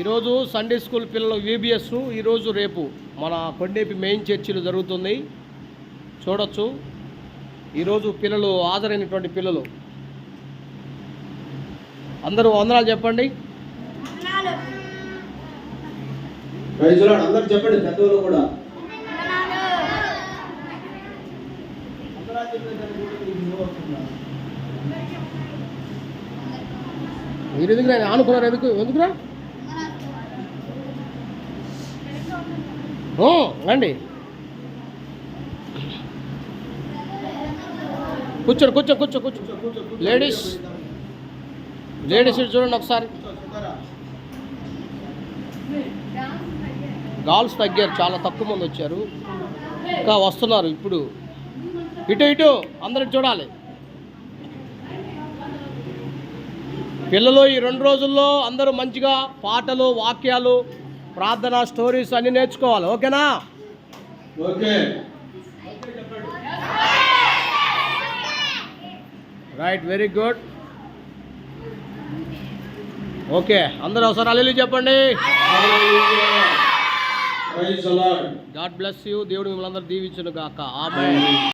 ఈరోజు Sunday school పిల్లలు VBS ఈరోజు రేపు మన కొండేపి మెయిన్ చర్చిలో జరుగుతుంది. చూడొచ్చు. ఈరోజు పిల్లలు హాజరైనటువంటి పిల్లలు. అందరూ వందనాలు చెప్పండి. అందరూ చెప్పండి పెద్దవాళ్ళు కూడా. మీరు ఎందుకురా ఆనుకున్నారు ఎందుకు? ఎందుకురా? రండి. కూర్చోండి కూర్చో కూర్చో కూర్చో లేడీస్ లేడీస్ ఇటు చూడండి ఒకసారి. గాల్స్ తగ్గారు చాలా తక్కువ మంది వచ్చారు. ఇంకా వస్తున్నారు ఇప్పుడు. ఇటు ఇటు అందరికి చూడాలి. పిల్లలు ఈ రెండు రోజుల్లో అందరూ మంచిగా పాటలు వాక్యాలు ప్రార్థన స్టోరీస్ అన్నీ నేర్చుకోవాలి. ఓకేనా? Okay. Right very good. Okay అందరూ ఒకసారి అల్లు చెప్పండి. God bless you. దేవుడు మిమ్మల్ని అందరూ దీవించును గాక. ఆమె